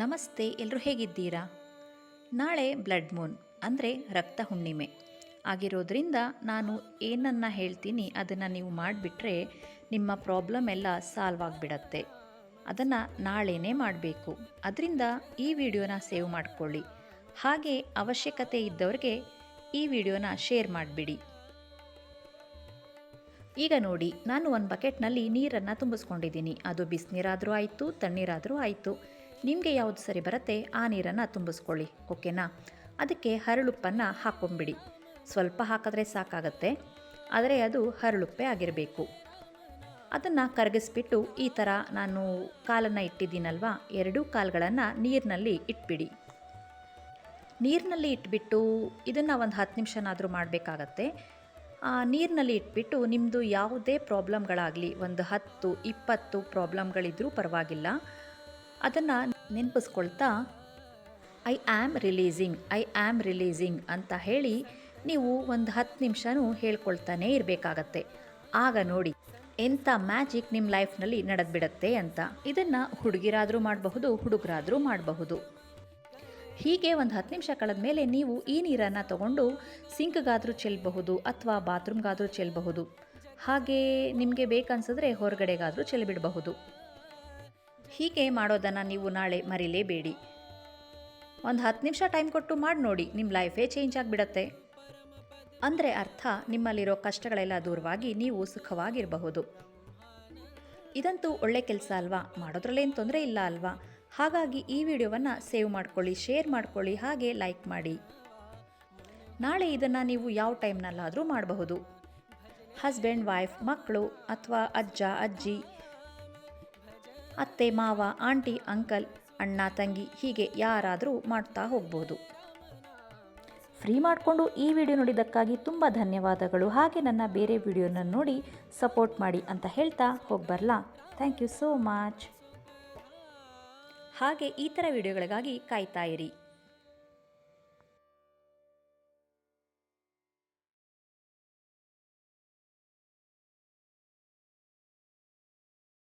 ನಮಸ್ತೆ ಎಲ್ಲರೂ ಹೇಗಿದ್ದೀರಾ? ನಾಳೆ ಬ್ಲಡ್ ಮೂನ್, ಅಂದರೆ ರಕ್ತ ಹುಣ್ಣಿಮೆ. ಆಗಿರೋದ್ರಿಂದ ನಾನು ಏನನ್ನು ಹೇಳ್ತೀನಿ ಅದನ್ನು ನೀವು ಮಾಡಿಬಿಟ್ರೆ ನಿಮ್ಮ ಪ್ರಾಬ್ಲಮ್ ಎಲ್ಲ ಸಾಲ್ವ್ ಆಗಿಬಿಡತ್ತೆ. ಅದನ್ನು ನಾಳೆನೇ ಮಾಡಬೇಕು. ಅದರಿಂದ ಈ ವಿಡಿಯೋನ ಸೇವ್ ಮಾಡಿಕೊಳ್ಳಿ. ಹಾಗೆ ಅವಶ್ಯಕತೆ ಇದ್ದವ್ರಿಗೆ ಈ ವಿಡಿಯೋನ ಶೇರ್ ಮಾಡಿಬಿಡಿ. ಈಗ ನೋಡಿ, ನಾನು ಒಂದು ಬಕೆಟ್ನಲ್ಲಿ ನೀರನ್ನು ತುಂಬಿಸ್ಕೊಂಡಿದ್ದೀನಿ. ಅದು ಬಿಸಿನೀರಾದರೂ ಆಯಿತು, ತಣ್ಣೀರಾದರೂ ಆಯಿತು. ನಿಮಗೆ ಯಾವುದು ಸರಿ ಬರುತ್ತೆ, ಆ ನೀರನ್ನು ತುಂಬಿಸ್ಕೊಳ್ಳಿ, ಓಕೆನಾ? ಅದಕ್ಕೆ ಹರಳುಪ್ಪನ್ನು ಹಾಕ್ಕೊಂಬಿಡಿ ಸ್ವಲ್ಪ ಹಾಕಿದ್ರೆ ಸಾಕಾಗತ್ತೆ, ಆದರೆ ಅದು ಹರಳುಪ್ಪೆ ಆಗಿರಬೇಕು. ಅದನ್ನು ಕರಗಿಸ್ಬಿಟ್ಟು ಈ ಥರ ನಾನು ಕಾಲನ್ನು ಇಟ್ಟಿದ್ದೀನಲ್ವಾ, ಎರಡೂ ಕಾಲುಗಳನ್ನು ನೀರಿನಲ್ಲಿ ಇಟ್ಬಿಡಿ. ನೀರಿನಲ್ಲಿ ಇಟ್ಬಿಟ್ಟು ಇದನ್ನು ಒಂದು ಹತ್ತು ನಿಮಿಷನಾದರೂ ಮಾಡಬೇಕಾಗತ್ತೆ. ನೀರಿನಲ್ಲಿ ಇಟ್ಬಿಟ್ಟು ನಿಮ್ಮದು ಯಾವುದೇ ಪ್ರಾಬ್ಲಮ್ಗಳಾಗಲಿ, ಒಂದು ಹತ್ತು, ಇಪ್ಪತ್ತು ಪ್ರಾಬ್ಲಮ್ಗಳಿದ್ದರೂ ಪರವಾಗಿಲ್ಲ. ಅದನ್ನು ನೆನಪಿಸ್ಕೊಳ್ತಾ, I am releasing, I am releasing ಅಂತ ಹೇಳಿ ನೀವು ಒಂದು ಹತ್ತು ನಿಮಿಷನೂ ಹೇಳ್ಕೊಳ್ತಾನೇ ಇರಬೇಕಾಗತ್ತೆ. ಆಗ ನೋಡಿ ಎಂಥ ಮ್ಯಾಜಿಕ್ ನಿಮ್ಮ ಲೈಫ್ನಲ್ಲಿ ನಡೆದ್ಬಿಡತ್ತೆ ಅಂತ. ಇದನ್ನು ಹುಡುಗಿರಾದರೂ ಮಾಡಬಹುದು, ಹುಡುಗರಾದರೂ ಮಾಡಬಹುದು. ಹೀಗೆ ಒಂದು ಹತ್ತು ನಿಮಿಷ ಕಳೆದ ಮೇಲೆ ನೀವು ಈ ನೀರನ್ನು ತಗೊಂಡು ಸಿಂಕ್ಗಾದರೂ ಚೆಲ್ಲಬಹುದು ಅಥವಾ ಬಾತ್ರೂಮ್ಗಾದರೂ ಚೆಲ್ಲಬಹುದು ಹಾಗೆ ನಿಮಗೆ ಬೇಕನ್ಸಿದ್ರೆ ಹೊರಗಡೆಗಾದರೂ ಚೆಲ್ಲಿಬಿಡಬಹುದು ಹೀಗೆ ಮಾಡೋದನ್ನು ನೀವು ನಾಳೆ ಮರಿಲೇಬೇಡಿ. ಒಂದು ಹತ್ತು ನಿಮಿಷ ಟೈಮ್ ಕೊಟ್ಟು ಮಾಡಿ ನೋಡಿ ನಿಮ್ಮ ಲೈಫೇ ಚೇಂಜ್ ಆಗಿಬಿಡತ್ತೆ. ಅಂದರೆ ಅರ್ಥ, ನಿಮ್ಮಲ್ಲಿರೋ ಕಷ್ಟಗಳೆಲ್ಲ ದೂರವಾಗಿ ನೀವು ಸುಖವಾಗಿರಬಹುದು. ಇದಂತೂ ಒಳ್ಳೆ ಕೆಲಸ ಅಲ್ವಾ? ಮಾಡೋದ್ರಲ್ಲೇನು ತೊಂದರೆ ಇಲ್ಲ ಅಲ್ವಾ? ಹಾಗಾಗಿ ಈ ವಿಡಿಯೋವನ್ನು ಸೇವ್ ಮಾಡ್ಕೊಳ್ಳಿ ಶೇರ್ ಮಾಡ್ಕೊಳ್ಳಿ, ಹಾಗೆ ಲೈಕ್ ಮಾಡಿ. ನಾಳೆ ಇದನ್ನು ನೀವು ಯಾವ ಟೈಮ್ನಲ್ಲಾದರೂ ಮಾಡಬಹುದು. ಹಸ್ಬೆಂಡ್ ವೈಫ್ ಮಕ್ಕಳು ಅಥವಾ ಅಜ್ಜ, ಅಜ್ಜಿ ಅತ್ತೆ, ಮಾವ, ಆಂಟಿ, ಅಂಕಲ್, ಅಣ್ಣ, ತಂಗಿ ಹೀಗೆ ಯಾರಾದರೂ ಮಾಡ್ತಾ ಹೋಗ್ಬೋದು. ಫ್ರೀ ಮಾಡಿಕೊಂಡು ಈ ವಿಡಿಯೋ ನೋಡಿದ್ದಕ್ಕಾಗಿ ತುಂಬ ಧನ್ಯವಾದಗಳು. ಹಾಗೆ ನನ್ನ ಬೇರೆ ವಿಡಿಯೋನ ನೋಡಿ ಸಪೋರ್ಟ್ ಮಾಡಿ ಅಂತ ಹೇಳ್ತಾ ಹೋಗ್ಬರ್ಲಾ? Thank you so much. ಹಾಗೆ ಈ ಥರ ವಿಡಿಯೋಗಳಿಗಾಗಿ ಕಾಯ್ತಾ ಇರಿ.